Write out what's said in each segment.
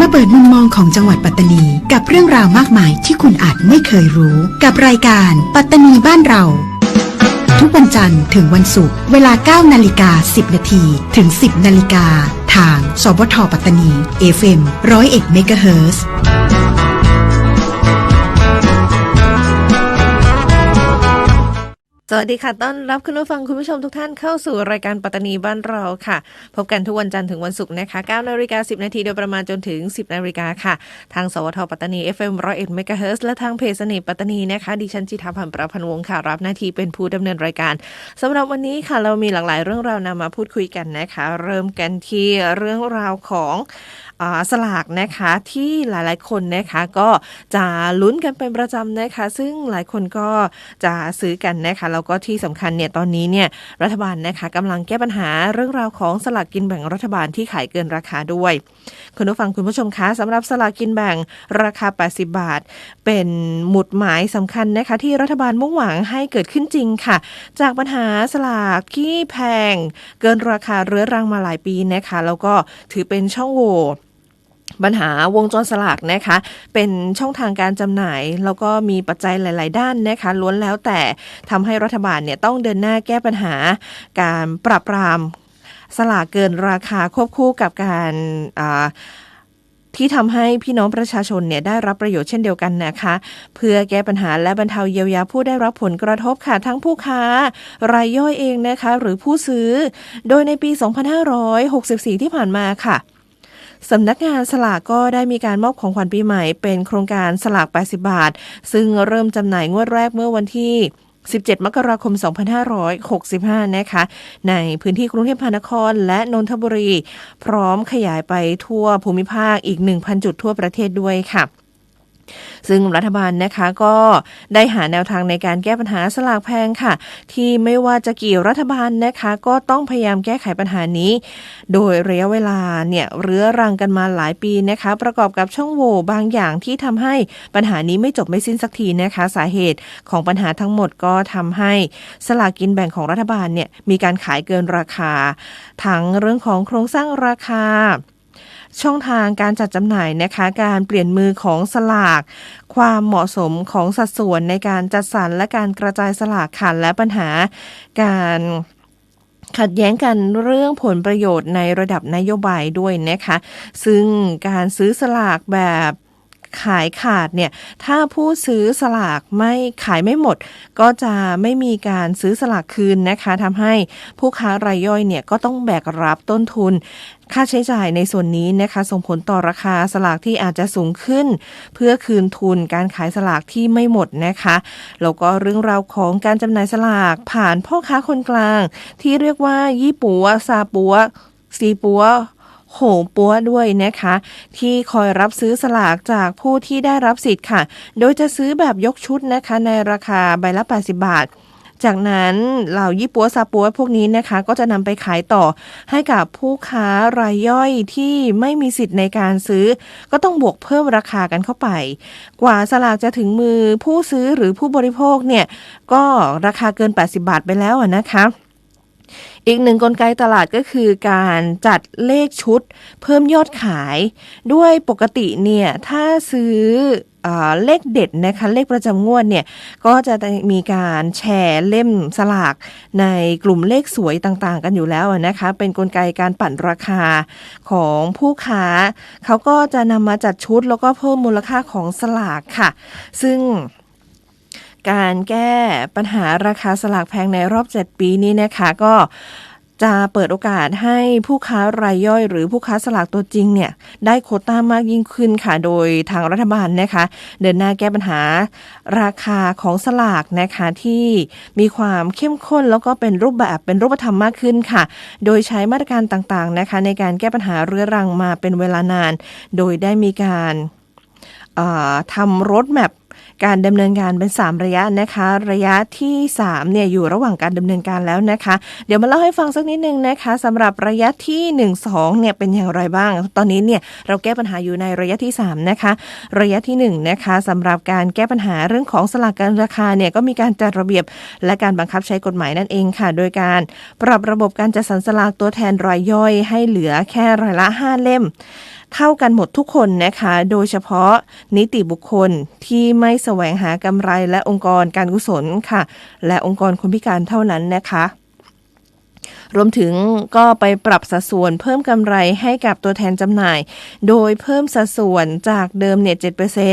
มาเปิดมุมมองของจังหวัดปัตตานี กับเรื่องราวมากมายที่คุณอาจไม่เคยรู้ กับรายการปัตตานีบ้านเรา ทุกวันจันทร์ถึงวันศุกร์เวลา 9 นาฬิกา 10 นาทีถึง 10 นาฬิกา ทางสบทปัตตานี FM 101 MHz สวัสดีค่ะ ต้อนรับคุณผู้ฟังคุณผู้ชมทุกท่านเข้าสู่รายการปัตตานีบ้านเราค่ะ พบกันทุกวันจันทร์ถึงวันศุกร์นะคะ9นาฬิกา10 นาทีโดยประมาณจนถึง 10นาฬิกาค่ะ ทางสวทปัตตานี FM 101 MHz และทางเพจเสน่ห์ปัตตานีนะคะ ดิฉันจิตาพันธ์ประพันธ์วงศ์ค่ะ รับหน้าที่เป็นผู้ดำเนินรายการสำหรับวันนี้ค่ะเรามีหลากหลายเรื่องราวนำมาพูดคุยกันนะคะ เริ่มกันที่เรื่องราวของ สลากนะคะที่หลายๆคนนะคะก็จะลุ้นกันเป็นประจำนะคะ ซึ่งหลายคนก็จะซื้อกันนะคะแล้วก็ที่สำคัญเนี่ยตอนนี้เนี่ยรัฐบาลนะคะกำลังแก้ปัญหาเรื่องราวของสลากกินแบ่งรัฐบาลที่ขายเกินราคาด้วยคุณผู้ฟังคุณผู้ชมคะสำหรับสลากกินแบ่งราคา 80 บาท เป็นหมุดหมายสำคัญนะคะที่รัฐบาลมุ่งหวังให้เกิดขึ้นจริงค่ะ จากปัญหาสลากที่แพง เกินราคาเรื้อรังมาหลายปีนะคะ แล้วก็ถือเป็นช่องโหว่ ปัญหาวงจรสลากนะคะ เป็นช่องทางการจำหน่าย แล้วก็มีปัจจัยหลาย ๆ ด้านนะคะล้วนแล้วแต่ทำให้รัฐบาลเนี่ยต้องเดินหน้าแก้ปัญหาการปราบปรามสลากเกินราคาควบคู่กับการที่ทำให้พี่น้องประชาชนเนี่ยได้รับประโยชน์เช่นเดียวกันนะคะ เพื่อแก้ปัญหาและบรรเทาเยียวยาผู้ได้รับผลกระทบค่ะ ทั้งผู้ค้ารายย่อยเองนะคะ หรือผู้ซื้อ โดยในปี 2564 ที่ผ่านมาค่ะ สำนักงานสลากก็ได้มีการมอบของขวัญปีใหม่เป็นโครงการสลาก 80 บาท ซึ่งเริ่มจำหน่ายงวดแรกเมื่อวันที่ 17 มกราคม 2565 นะคะ ในพื้นที่กรุงเทพมหานครและนนทบุรี พร้อมขยายไปทั่วภูมิภาคอีก 1,000 จุดทั่วประเทศด้วยค่ะ ซึ่งรัฐบาลนะคะก็ได้หาแนวทางในการแก้ปัญหาสลากแพงค่ะ ที่ไม่ว่าจะกี่รัฐบาลนะคะก็ต้องพยายามแก้ไขปัญหานี้ โดยระยะเวลาเนี่ยเรื้อรังกันมาหลายปีนะคะ ประกอบกับช่องโหว่บางอย่างที่ทำให้ปัญหานี้ไม่จบไม่สิ้นสักทีนะคะ สาเหตุของปัญหาทั้งหมดก็ทำให้สลากกินแบ่งของรัฐบาลเนี่ยมีการขายเกินราคา ทั้งเรื่องของโครงสร้างราคา ช่องทางการจัดจำหน่ายนะคะ การเปลี่ยนมือของสลาก ความเหมาะสมของสัดส่วนในการจัดสรรและการกระจายสลากขันและปัญหาการขัดแย้งกันเรื่องผลประโยชน์ในระดับนโยบายด้วยนะคะ ซึ่งการซื้อสลากแบบ ขายขาดเนี่ยถ้าผู้ซื้อสลากไม่ขายไม่หมด ก็จะไม่มีการซื้อสลากคืนนะคะทำให้ผู้ค้ารายย่อยเนี่ยก็ต้องแบกรับต้นทุนค่าใช้จ่ายในส่วนนี้นะคะส่งผลต่อราคาสลากที่อาจจะสูงขึ้น เพื่อคืนทุนการขายสลากที่ไม่หมดนะคะแล้วก็เรื่องราวของการจำหน่ายสลากผ่านพ่อค้าคนกลาง ที่เรียกว่ายี่ปัวซาปัวซีปัว โหปัวด้วยนะคะ ที่คอยรับซื้อสลากจากผู้ที่ได้รับสิทธิ์ค่ะ โดยจะซื้อแบบยกชุดนะคะ ในราคาใบละ 80 บาทจากนั้นเหล่ายี่ปัวซาปัวพวกนี้นะคะ ก็จะนำไปขายต่อให้กับผู้ค้ารายย่อยที่ไม่มีสิทธิ์ในการซื้อ ก็ต้องบวกเพิ่มราคากันเข้าไป กว่าสลากจะถึงมือผู้ซื้อหรือผู้บริโภคเนี่ย ก็ราคาเกิน 80 บาทไปแล้วอะนะคะ อีกหนึ่งกลไกตลาดก็คือการจัดเลขชุดเพิ่มยอดขาย ด้วยปกติเนี่ยถ้าซื้อเลขเด็ดนะคะเลขประจำงวดเนี่ยก็จะมีการแชร์เล่มสลากในกลุ่มเลขสวยต่างๆ กันอยู่แล้วนะคะเป็นกลไกการปั่นราคาของผู้ค้า เขาก็จะนำมาจัดชุดแล้วก็เพิ่มมูลค่าของสลากค่ะ ซึ่ง การแก้ปัญหาราคาสลากแพงในรอบ 7 ปีนี้นะคะก็จะเปิดโอกาสให้ผู้ค้ารายย่อย หรือผู้ค้าสลากตัวจริงเนี่ยได้โควต้ามากยิ่งขึ้นค่ะ โดยทางรัฐบาลนะคะ เดินหน้าแก้ปัญหาราคาของสลากนะคะที่มีความเข้มข้นแล้วก็เป็นรูปแบบเป็นรูปธรรมมากขึ้นค่ะ โดยใช้มาตรการต่างๆนะคะ ในการแก้ปัญหาเรื้อรังมาเป็นเวลานาน โดยได้มีการทำรถแมพ การดำเนินการเป็น 3 ระยะนะคะ ระยะที่3เนี่ยอยู่ระหว่างการดำเนินการแล้วนะคะ เดี๋ยวมาเล่าให้ฟังสักนิดนึงนะคะสำหรับระยะที่ 1 2เนี่ยเป็นอย่างไรบ้าง ตอนนี้เนี่ยเราแก้ปัญหาอยู่ในระยะที่3นะคะระยะที่1นะคะสำหรับการแก้ปัญหาเรื่องของสลากเกินราคาเนี่ยก็มีการจัดระเบียบ และการบังคับใช้กฎหมายนั่นเองค่ะ โดยการปรับระบบการจัดสรรสลากตัวแทนรายย่อย ให้เหลือแค่รายละ 5 เล่ม เท่ากันหมดทุกคนนะคะ โดยเฉพาะนิติบุคคลที่ไม่แสวงหากำไรและองค์กรการกุศลค่ะ และองค์กรคนพิการเท่านั้นนะคะรวมถึงก็ไปปรับสัดส่วนเพิ่มกำไรให้กับตัวแทนจำหน่าย โดยเพิ่มสัดส่วนจากเดิมเนี่ย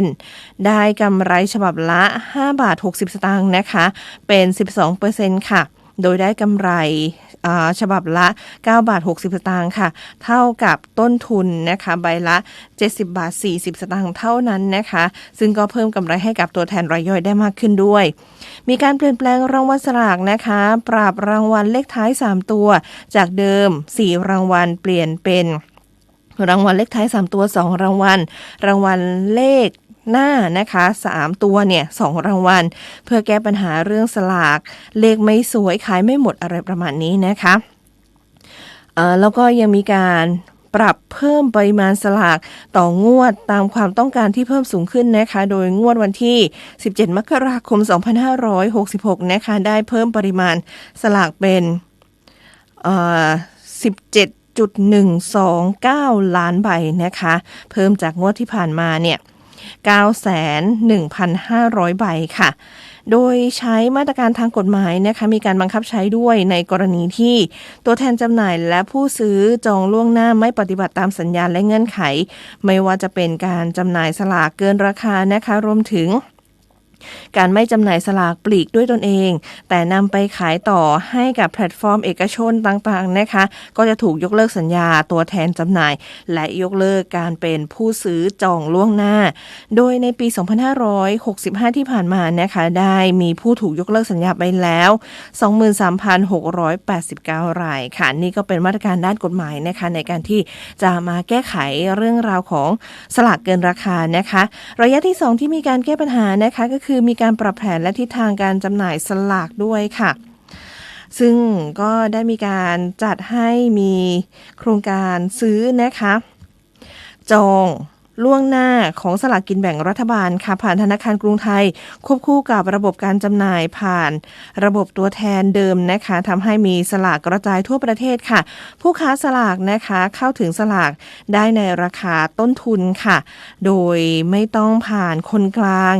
7%ได้กำไรฉบับละ 5 บาท 60 สตางค์นะคะ เป็น 12%ค่ะ โดยได้กำไร ฉบับละ 9 บาท 60 สตางค์ค่ะ เท่ากับต้นทุนนะคะใบละ 70 บาท 40 สตางค์เท่านั้นนะคะ ซึ่งก็เพิ่มกำไรให้กับตัวแทนรายย่อยได้มากขึ้นด้วย มีการเปลี่ยนแปลงรางวัลสลากนะคะ ปรับรางวัลเลขท้าย 3 ตัว จากเดิม 4 รางวัลเปลี่ยนเป็นรางวัลเลขท้าย 3 ตัว 2 รางวัล รางวัลเลข หน้านะคะ 3 ตัวเนี่ยสองรางวัล เพื่อแก้ปัญหาเรื่องสลาก เลขไม่สวยขายไม่หมดอะไรประมาณนี้นะคะเอ่อแล้วก็ยังมีการปรับเพิ่มปริมาณสลากต่องวดตามความต้องการที่เพิ่มสูงขึ้นนะคะ โดยงวดวันที่ 17 มกราคม 2566 นะคะ ได้เพิ่มปริมาณสลากเป็น 17.129 ล้านใบนะคะ เพิ่มจากงวดที่ผ่านมาเนี่ย 9,1,500 ใบค่ะ โดยใช้มาตรการทางกฎหมายนะคะมีการบังคับใช้ด้วยในกรณีที่ตัวแทนจำหน่ายและผู้ซื้อจองล่วงหน้าไม่ปฏิบัติตามสัญญาและเงื่อนไข ไม่ว่าจะเป็นการจำหน่ายสลากเกินราคานะคะรวมถึง การไม่จำหน่ายสลากปลีกด้วยตนเอง แต่นำไปขายต่อให้กับแพลตฟอร์มเอกชนต่างๆนะคะ ก็จะถูกยกเลิกสัญญาตัวแทนจำหน่าย และยกเลิกการเป็นผู้ซื้อจองล่วงหน้า โดยในปี 2565 ที่ผ่านมานะคะ ได้มีผู้ถูกยกเลิกสัญญาไปแล้ว 23,689 รายค่ะ นี่ก็เป็นมาตรการด้านกฎหมายนะคะ ในการที่จะมาแก้ไขเรื่องราวของสลากเกินราคานะคะ ระยะที่ 2 ที่มีการแก้ปัญหานะคะก็คือือมีการปรับแผนและทิศทางการจำหน่ายสลากด้วยค่ะ ซึ่งก็ได้มีการจัดให้มีโครงการซื้อนะคะ จองล่วงหน้าของสลากกินแบ่งรัฐบาลค่ะ ผ่านธนาคารกรุงไทย ควบคู่กับระบบการจำหน่ายผ่านระบบตัวแทนเดิมนะคะทำให้มีสลากกระจายทั่วประเทศค่ะ ผู้ค้าสลากนะคะเข้าถึงสลากได้ในราคาต้นทุนค่ะ โดยไม่ต้องผ่านคนกลาง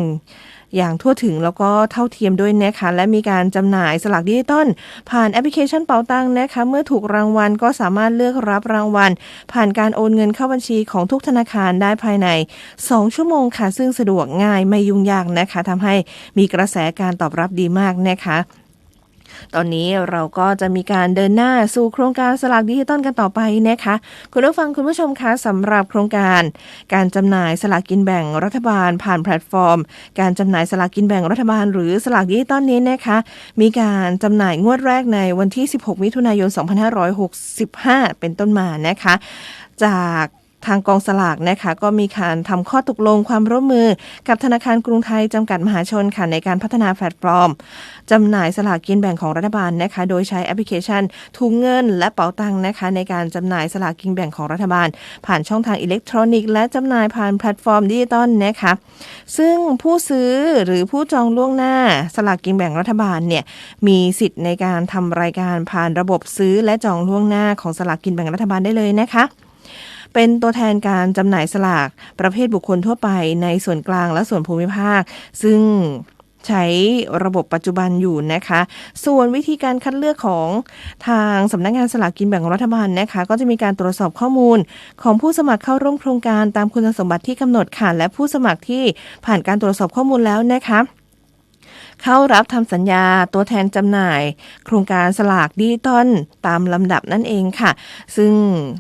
อย่างทั่วถึงแล้วก็เท่าเทียมด้วยนะคะและมีการจำหน่ายสลากดิจิตอลผ่านแอปพลิเคชันเป๋าตังนะคะเมื่อถูกรางวัลก็สามารถเลือกรับรางวัล ผ่านการโอนเงินเข้าบัญชีของทุกธนาคารได้ภายใน 2 ชั่วโมงค่ะ ซึ่งสะดวกง่ายไม่ยุ่งยากนะคะทำให้มีกระแสการตอบรับดีมากนะคะ ตอนนี้เราก็จะมีการเดินหน้าสู่โครงการสลากดิจิตอลกันต่อไปนะคะ คุณผู้ฟังคุณผู้ชมคะสำหรับโครงการ การจำหน่ายสลากกินแบ่งรัฐบาล ผ่านแพลตฟอร์ม การจำหน่ายสลากกินแบ่งรัฐบาล หรือสลากดิจิตอลนี้นะคะ มีการจำหน่ายงวดแรกในวันที่ 16 มิถุนายน 2565 เป็นต้นมานะคะ จาก ทางกองสลากนะคะก็มีการทำข้อตกลงความร่วมมือ กับธนาคารกรุงไทยจำกัดมหาชนค่ะในการพัฒนาแพลตฟอร์มจำหน่ายสลากกินแบ่งของรัฐบาลนะคะโดยใช้แอปพลิเคชันทุงเงิน และเป๋าตังค์นะคะในการจำหน่ายสลากกินแบ่งของรัฐบาล ผ่านช่องทางอิเล็กทรอนิกส์และจำหน่ายผ่านแพลตฟอร์มดิจิตอลนะคะซึ่งผู้ซื้อหรือผู้จองล่วงหน้าสลากกินแบ่งรัฐบาลเนี่ยมีสิทธิ์ในการทำรายการผ่านระบบซื้อและจองล่วงหน้าของสลากกินแบ่งรัฐบาลได้เลยนะคะ เป็นตัวแทนการจำหน่ายสลากประเภทบุคคลทั่วไปในส่วนกลางและส่วนภูมิภาค ซึ่งใช้ระบบปัจจุบันอยู่นะคะ ส่วนวิธีการคัดเลือกของทางสำนักงานสลากกินแบ่งรัฐบาลนะคะ ก็จะมีการตรวจสอบข้อมูลของผู้สมัครเข้าร่วมโครงการตามคุณสมบัติที่กำหนดค่ะและผู้สมัครที่ผ่านการตรวจสอบข้อมูลแล้วนะคะ เข้ารับทำสัญญาตัวแทนจำหน่าย โครงการสลากดิจิตอลตามลำดับนั่นเองค่ะ ซึ่ง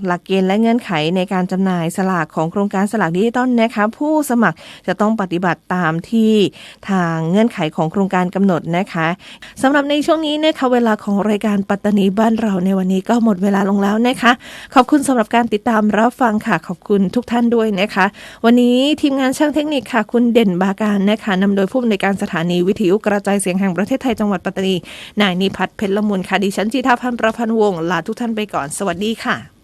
หลักเกณฑ์และเงื่อนไขในการจำหน่ายสลากของโครงการสลากดิจิตอลนะคะผู้สมัครจะต้องปฏิบัติตามที่ทางเงื่อนไขของโครงการกำหนดนะคะสำหรับในช่วงนี้นะคะเวลาของรายการปัตตานีบ้านเราในวันนี้ก็หมดเวลาลงแล้วนะคะ ขอบคุณสำหรับการติดตามรับฟังค่ะขอบคุณทุกท่านด้วยนะคะ วันนี้ทีมงานช่างเทคนิคค่ะ คุณเด่นบาการนะคะนำโดยผู้อำนวยการสถานีวิทยุกระจายเสียงแห่งประเทศไทยจังหวัดปัตตานีนายนิพัฒน์เพชรละมุนค่ะดิฉันจีทาพันประพันธ์วงศ์ลาทุกท่านไปก่อนสวัสดีค่ะ